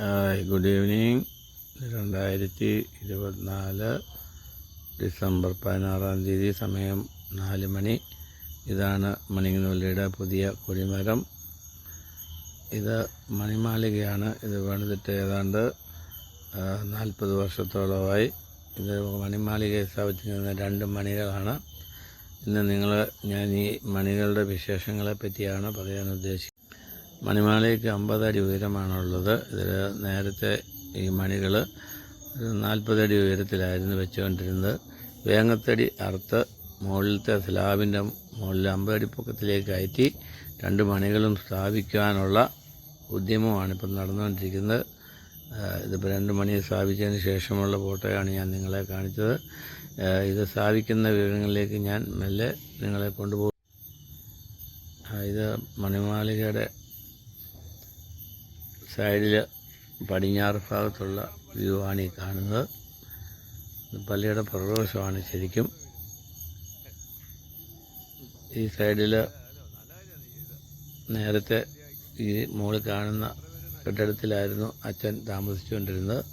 Hi good evening. രണ്ടായിരത്തി ഇരുപത്തിനാല് December പതിനാറാം തീയതി സമയം നാല് മണി. ഇതാണ് മണിങ്ങനൂലിയുടെ പുതിയ കൊടിമരം. ഇത് മണിമാളികയാണ്. ഇത് പണിതിട്ട് ഏതാണ്ട് നാൽപ്പത് വർഷത്തോളമായി. ഇത് മണിമാളികയെ സ്ഥാപിച്ചിരിക്കുന്ന രണ്ട് മണികളാണ്. ഇന്ന് നിങ്ങൾ ഞാൻ ഈ മണികളുടെ വിശേഷങ്ങളെ പറ്റിയാണ് പറയാൻ ഉദ്ദേശിക്കുന്നത്. മണിമാലയ്ക്ക് അമ്പതടി ഉയരമാണുള്ളത്. ഇതിൽ നേരത്തെ ഈ മണികൾ നാൽപ്പതടി ഉയരത്തിലായിരുന്നു വെച്ചുകൊണ്ടിരുന്നത്. വേങ്ങത്തടി അറുത്ത് മുകളിലത്തെ സ്ലാബിന്റെ മുകളിൽ അമ്പതടി പൊക്കത്തിലേക്ക് കയറ്റി രണ്ട് മണികളും സ്ഥാപിക്കുവാനുള്ള ഉദ്യമമാണ് ഇപ്പം നടന്നുകൊണ്ടിരിക്കുന്നത്. ഇതിപ്പോൾ രണ്ട് മണി സ്ഥാപിച്ചതിന് ശേഷമുള്ള ഫോട്ടോയാണ് ഞാൻ നിങ്ങളെ കാണിച്ചത്. ഇത് സ്ഥാപിക്കുന്ന വിവരങ്ങളിലേക്ക് ഞാൻ മെല്ലെ നിങ്ങളെ കൊണ്ടുപോകും. ഇത് മണിമാളികയുടെ സൈഡിൽ പടിഞ്ഞാറ് ഭാഗത്തുള്ള വ്യൂ ആണ് ഈ കാണുന്നത്. പള്ളിയുടെ പ്രവേശമാണ് ശരിക്കും. ഈ സൈഡിൽ നേരത്തെ ഈ മുകളിൽ കാണുന്ന കെട്ടിടത്തിലായിരുന്നു അച്ഛൻ താമസിച്ചുകൊണ്ടിരുന്നത്.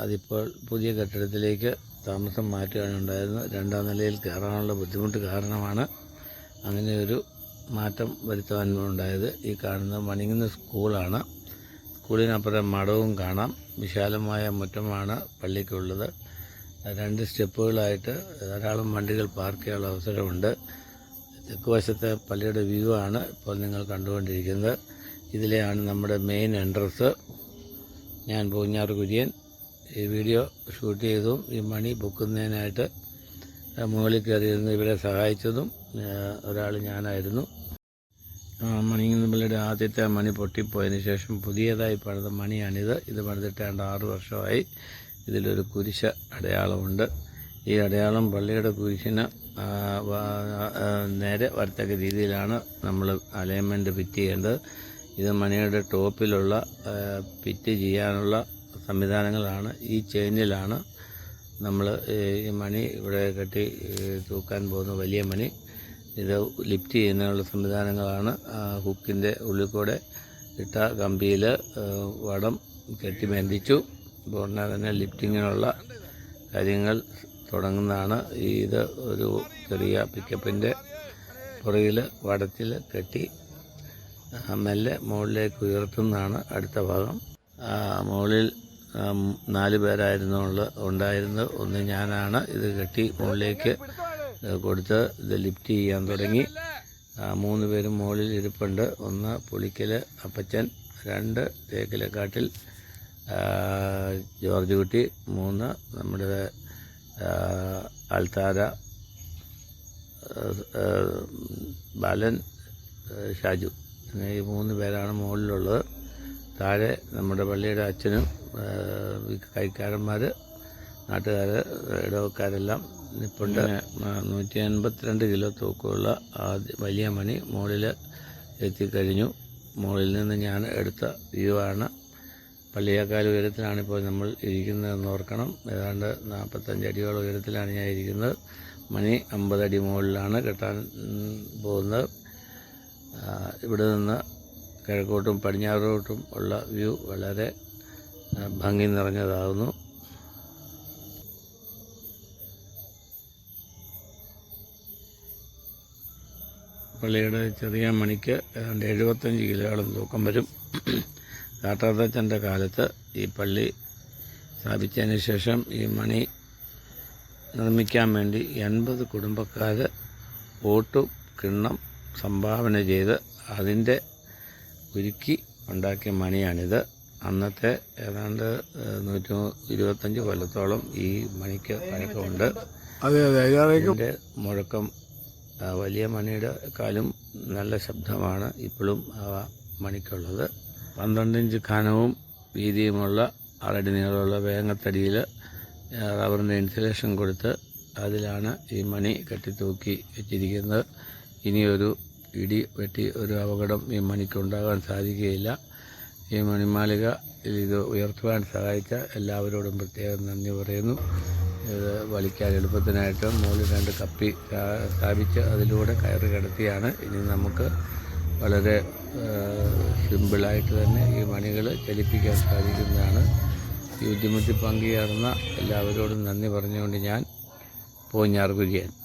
അതിപ്പോൾ പുതിയ കെട്ടിടത്തിലേക്ക് താമസം മാറ്റുകയാണ് ഉണ്ടായിരുന്നത്. രണ്ടാം നിലയിൽ കയറാനുള്ള ബുദ്ധിമുട്ട് കാരണമാണ് അങ്ങനെ ഒരു മാറ്റം വരുത്തുവാൻ ഉണ്ടായത് ഈ കാണുന്ന മണിങ്ങുന്ന സ്കൂളാണ്. സ്കൂളിനപ്പുറം മഠവും കാണാം. വിശാലമായ മുറ്റമാണ് പള്ളിക്കുള്ളത്. രണ്ട് സ്റ്റെപ്പുകളായിട്ട് ധാരാളം വണ്ടികൾ പാർക്ക് ചെയ്യാനുള്ള അവസരമുണ്ട്. തെക്ക് വശത്തെ പള്ളിയുടെ വ്യൂ ആണ് ഇപ്പോൾ നിങ്ങൾ കണ്ടുകൊണ്ടിരിക്കുന്നത്. ഇതിലെയാണ് നമ്മുടെ മെയിൻ എൻട്രസ് ഞാൻ പൂഞ്ഞാർ കുര്യൻ ഈ വീഡിയോ ഷൂട്ട് ചെയ്തും. ഈ മണി പൊക്കുന്നതിനായിട്ട് മുകളിൽ കയറിയിരുന്ന് ഇവരെ സഹായിച്ചതും ഒരാൾ ഞാനായിരുന്നു. മണിങ്ങുന്ന മണിങ്ങുന്നപ്പള്ളിയുടെ ആദ്യത്തെ മണി പൊട്ടിപ്പോയതിന് ശേഷം പുതിയതായി പണിത മണിയാണിത്. ഇത് പണിതിട്ടേണ്ട ആറ് വർഷമായി ഇതിലൊരു കുരിശ അടയാളമുണ്ട്. ഈ അടയാളം പള്ളിയുടെ കുരിശിന് നേരെ വരത്തക്ക രീതിയിലാണ് നമ്മൾ അലൈൻമെന്റ് ഫിറ്റ് ചെയ്യേണ്ടത്. ഇത് മണിയുടെ ടോപ്പിലുള്ള ഫിറ്റ് ചെയ്യാനുള്ള സംവിധാനങ്ങളാണ് ഈ ചെയിനിലാണ് നമ്മൾ ഈ മണി ഇവിടെ കെട്ടി തൂക്കാൻ പോകുന്ന വലിയ മണി. ഇത് ലിഫ്റ്റ് ചെയ്യുന്നതിനുള്ള സംവിധാനങ്ങളാണ്. ഹുക്കിന്റെ ഉള്ളിൽ കൂടെ ഇട്ട കമ്പിയിൽ വടം കെട്ടി ബന്ധിച്ചു. അപ്പോൾ തന്നെ ലിഫ്റ്റിങ്ങിനുള്ള കാര്യങ്ങൾ തുടങ്ങുന്നതാണ്. ഇത് ഒരു ചെറിയ പിക്കപ്പിന്റെ പുറകിൽ വടത്തിൽ കെട്ടി മെല്ലെ മുകളിലേക്ക് ഉയർത്തുന്നതാണ് അടുത്ത ഭാഗം. മുകളിൽ നാല് പേരായിരുന്നു ഉണ്ടായിരുന്നത് ഒന്ന് ഞാനാണ്. ഇത് കെട്ടി മുകളിലേക്ക് കൊടുത്ത് ഇത് ലിഫ്റ്റ് ചെയ്യാൻ തുടങ്ങി. മൂന്ന് പേരും മുകളിൽ ഇരിപ്പുണ്ട്. ഒന്ന് പുളിക്കൽ അപ്പച്ചൻ രണ്ട് തേക്കിലക്കാട്ടിൽ കാട്ടിൽ ജോർജ് കുട്ടി മൂന്ന് നമ്മുടെ അൾത്താര ബാലൻ ഷാജു. ഈ മൂന്ന് പേരാണ് മുകളിലുള്ളത്. താഴെ നമ്മുടെ പള്ളിയുടെ അച്ഛനും കൈക്കാരന്മാർ നാട്ടുകാർ ഇടവക്കാരെല്ലാം നിപ്പുണ്ട്. നൂറ്റി അൻപത്തിരണ്ട് കിലോ തൂക്കമുള്ള ആദ്യ വലിയ മണി മുകളിൽ എത്തിക്കഴിഞ്ഞു. മുകളിൽ നിന്ന് ഞാൻ എടുത്ത വ്യൂ ആണ് പള്ളിയേക്കാൾ ഉയരത്തിലാണിപ്പോൾ നമ്മൾ ഇരിക്കുന്നതെന്ന് ഓർക്കണം. ഏതാണ്ട് നാൽപ്പത്തഞ്ച് അടിയോളം ഉയരത്തിലാണ് ഞാൻ ഇരിക്കുന്നത്. മണി അമ്പതടി മുകളിലാണ് കെട്ടാൻ പോകുന്നത്. ഇവിടെ നിന്ന് കിഴക്കോട്ടും പടിഞ്ഞാറോട്ടും ഉള്ള വ്യൂ വളരെ ഭംഗി നിറഞ്ഞതാകുന്നു. പള്ളിയുടെ ചെറിയ മണിക്ക് ഏതാണ്ട് എഴുപത്തഞ്ച് കിലോയോളം തൂക്കം വരും. കാട്ടാത്തച്ഛന്റെ കാലത്ത് ഈ പള്ളി സ്ഥാപിച്ചതിന് ശേഷം ഈ മണി നിർമ്മിക്കാൻ വേണ്ടി എൺപത് കുടുംബക്കാർ വോട്ടും കിണ്ണം സംഭാവന ചെയ്ത് അതിന്റെ ഉരുക്കി ഉണ്ടാക്കിയ മണിയാണിത്. അന്നത്തെ ഏതാണ്ട് നൂറ്റി ഇരുപത്തഞ്ച് കൊല്ലത്തോളം ഈ മണിക്ക് പഴക്കമുണ്ട്. ഇതിന്റെ മുഴക്കം വലിയ മണിയുടെ കാലും നല്ല ശബ്ദമാണ് ഇപ്പോഴും ആ മണിക്കുള്ളത്. പന്ത്രണ്ട് ഇഞ്ച് കനവും വീതിയുമുള്ള ആറടി നീളമുള്ള വേങ്ങത്തടിയിൽ റബ്ബറിന്റെ ഇൻസുലേഷൻ കൊടുത്ത് അതിലാണ് ഈ മണി കെട്ടിത്തൂക്കി വെച്ചിരിക്കുന്നത്. ഇനിയൊരു ഇടി വെട്ടി ഒരു അപകടം ഈ മണിക്ക് ഉണ്ടാകാൻ സാധിക്കുകയില്ല. ഈ മണിമാലിക ഇത് ഉയർത്തുവാൻ സഹായിച്ച എല്ലാവരോടും പ്രത്യേകം നന്ദി പറയുന്നു. ഇത് വലിക്കാൻ എളുപ്പത്തിനായിട്ട് മുകളിൽ രണ്ട് കപ്പി സ്ഥാ- സ്ഥാപിച്ച് അതിലൂടെ കയറ് കിടത്തിയാണ്. ഇനി നമുക്ക് വളരെ സിമ്പിളായിട്ട് തന്നെ ഈ മണികൾ ചലിപ്പിക്കാൻ സാധിക്കുന്നതാണ്. ഈ ഉദ്യമത്തിൽ പങ്കുചേർന്ന എല്ലാവരോടും നന്ദി പറഞ്ഞുകൊണ്ട് ഞാൻ പൂഞ്ഞാർ കുര്യൻ